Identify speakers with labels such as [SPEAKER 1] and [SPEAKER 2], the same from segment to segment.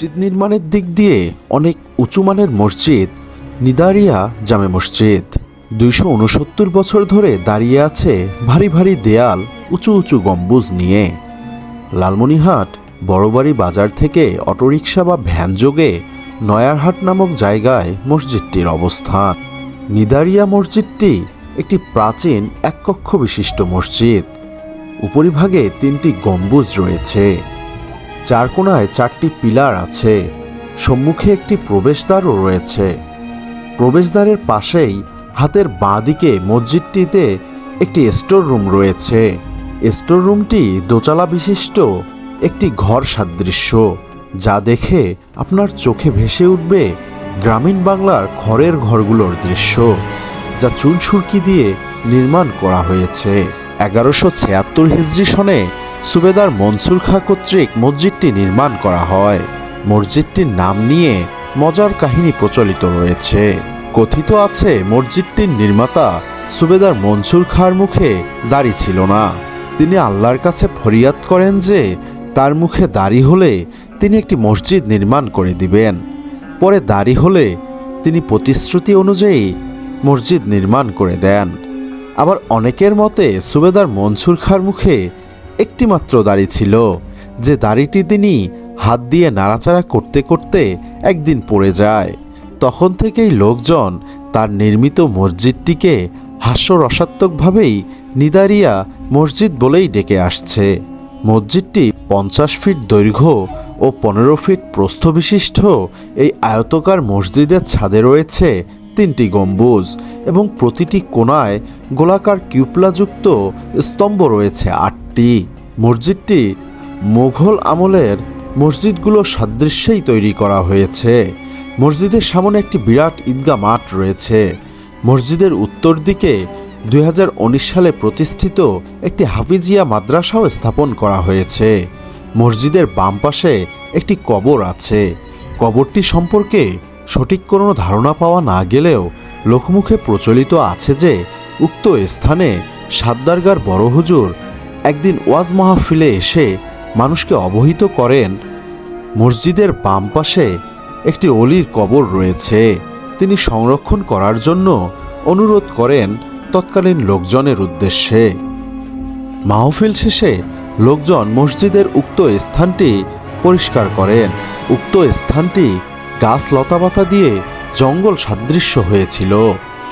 [SPEAKER 1] মসজিদ নির্মাণের দিক দিয়ে অনেক উঁচু মানের মসজিদ নিদারিয়া জামে মসজিদ। দুইশো উনসত্তর বছর ধরে দাঁড়িয়ে আছে ভারী ভারী দেয়াল উঁচু উঁচু গম্বুজ নিয়ে। লালমনিহাট বড়বাড়ি বাজার থেকে অটোরিকশা বা ভ্যান যোগে নয়ারহাট নামক জায়গায় মসজিদটির অবস্থান। নিদারিয়া মসজিদটি একটি প্রাচীন এক কক্ষ বিশিষ্ট মসজিদ। উপরিভাগে তিনটি গম্বুজ রয়েছে। চার কোণায় চারটি পিলার আছে। সম্মুখে একটি প্রবেশদ্বারও রয়েছে। প্রবেশদ্বারের পাশেই হাতের বাঁ দিকে মসজিদটিতে একটি স্টোর রুম রয়েছে। স্টোর রুমটি দোচালা বিশিষ্ট একটি ঘর সাদৃশ্য, যা দেখে আপনার চোখে ভেসে উঠবে গ্রামীণ বাংলার খড়ের ঘরগুলোর দৃশ্য, যা চুন সুরকি দিয়ে নির্মাণ করা হয়েছে। এগারোশো ছিয়াত্তর হিজরি সনে সুবেদার মনসুর খা কর্তৃক মসজিদটি নির্মাণ করা হয়। মসজিদটির নাম নিয়ে মজার কাহিনী প্রচলিত রয়েছে। কথিত আছে, মসজিদটির নির্মাতা সুবেদার মনসুর খার মুখে দাড়ি ছিল না। তিনি আল্লাহর কাছে ফরিয়াদ করেন যে, তার মুখে দাড়ি হলে তিনি একটি মসজিদ নির্মাণ করে দিবেন। পরে দাড়ি হলে তিনি প্রতিশ্রুতি অনুযায়ী মসজিদ নির্মাণ করে দেন। আবার অনেকের মতে সুবেদার মনসুর খার মুখে একটি মাত্র দাড়ি ছিল, যে দাড়িটি তিনি হাত দিয়ে নাড়াচাড়া করতে করতে একদিন পড়ে যায়। তখন থেকেই লোকজন তার নির্মিত মসজিদটিকে হাস্যরসাত্মকভাবেই নিদারিয়া মসজিদ বলেই ডেকে আসছে। মসজিদটি পঞ্চাশ ফিট দৈর্ঘ্য ও পনেরো ফিট প্রস্থ বিশিষ্ট এই আয়তকার মসজিদের ছাদে রয়েছে তিনটি গম্বুজ এবং প্রতিটি কোনায় গোলাকার কিউপলাযুক্ত স্তম্ভ রয়েছে আটটি। মসজিদটি মুঘল আমলের মসজিদগুলো সাদৃশ্যেই তৈরি করা হয়েছে। মসজিদের সামনে একটি বিরাট ঈদগাহ মাঠ রয়েছে। মসজিদের উত্তর দিকে দু হাজার উনিশ সালে প্রতিষ্ঠিত একটি হাফিজিয়া মাদ্রাসাও স্থাপন করা হয়েছে। মসজিদের বাম পাশে একটি কবর আছে। কবরটি সম্পর্কে সঠিক কোনো ধারণা পাওয়া না গেলেও লোকমুখে প্রচলিত আছে যে, উক্ত স্থানে সাদ্দারগার বড় হুজুর একদিন ওয়াজ মাহফিলে এসে মানুষকে অবহিত করেন, মসজিদের বাম পাশে একটি অলির কবর রয়েছে। তিনি সংরক্ষণ করার জন্য অনুরোধ করেন তৎকালীন লোকজনের উদ্দেশ্যে। মাহফিল শেষে লোকজন মসজিদের উক্ত স্থানটি পরিষ্কার করেন। উক্ত স্থানটি গাছ লতাপাতা দিয়ে জঙ্গল সাদৃশ্য হয়েছিল।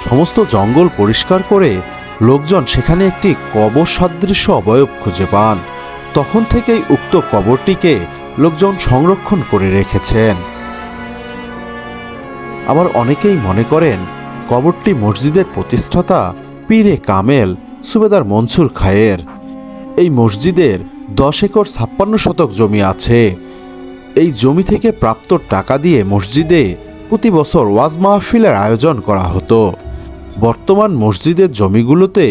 [SPEAKER 1] সমস্ত জঙ্গল পরিষ্কার করে লোকজন সেখানে একটি কবর সাদৃশ্য অবয়ব খুঁজে পান। তখন থেকেই উক্ত কবরটিকে লোকজন সংরক্ষণ করে রেখেছেন। আবার অনেকেই মনে করেন, কবরটি মসজিদের প্রতিষ্ঠাতা পীরে কামেল সুবেদার মনসুর খায়ের। এই মসজিদের দশ একর ছাপ্পান্ন শতক জমি আছে। এই জমি থেকে প্রাপ্ত টাকা দিয়ে মসজিদে প্রতি বছর ওয়াজ মাহফিলের আয়োজন করা হতো। বর্তমান মসজিদের জমিগুলোতে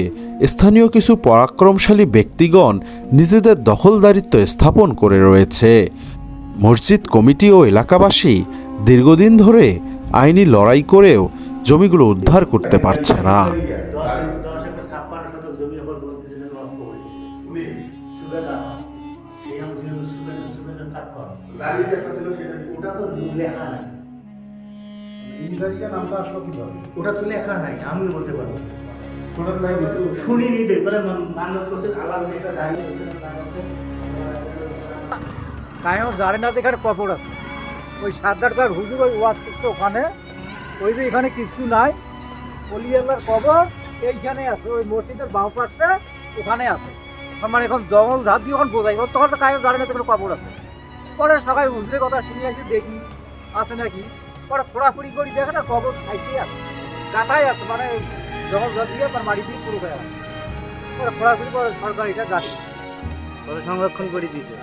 [SPEAKER 1] স্থানীয় কিছু পরাক্রমশালী ব্যক্তিগণ নিজেদের দখলদারিত্ব স্থাপন করে রয়েছে। মসজিদ কমিটি ও এলাকাবাসী দীর্ঘদিন ধরে আইনি লড়াই করেও জমিগুলো উদ্ধার করতে পারছে না।
[SPEAKER 2] সেটা
[SPEAKER 3] ওটা তো
[SPEAKER 2] ইন্দারিয়া নামটা আসলো কীভাবে?
[SPEAKER 3] ওটা তো লেখা নাই আমিও বলতে পারব।
[SPEAKER 2] শোনেন নাই
[SPEAKER 3] বলে মানত আলাদা এটা দাঁড়িয়ে
[SPEAKER 4] কায়ও জানে না কবর আছে। ওই সাদ্দারকার হুজুর ওই ওয়াজ করছে ওখানে। ওই যে এখানে কিছু নাই। অলিয়াল্লার কবর এইখানে আছে। ওই মসজিদের বাঁ পাশে ওখানে আছে। মানে এখন জঙ্গল ঝাঁপ দিয়ে ওখানে বোঝাই। তখন তো কায়ও জানে না যে এখানে কবর আছে। পরে সবাই হুজুরের কথা শুনে আসি দেখি আছে নাকি। পরে ফোড়াফুড়ি করি, দেখে না কবর সাইজে আছে কাটাই আছে মানে যখন জল দিয়ে তার মাটি দিয়ে পুরো হয়ে আছে পরে ফোড়াফুড়ি করে সরকার এটা জানে।
[SPEAKER 3] সংরক্ষণ করে দিয়েছে।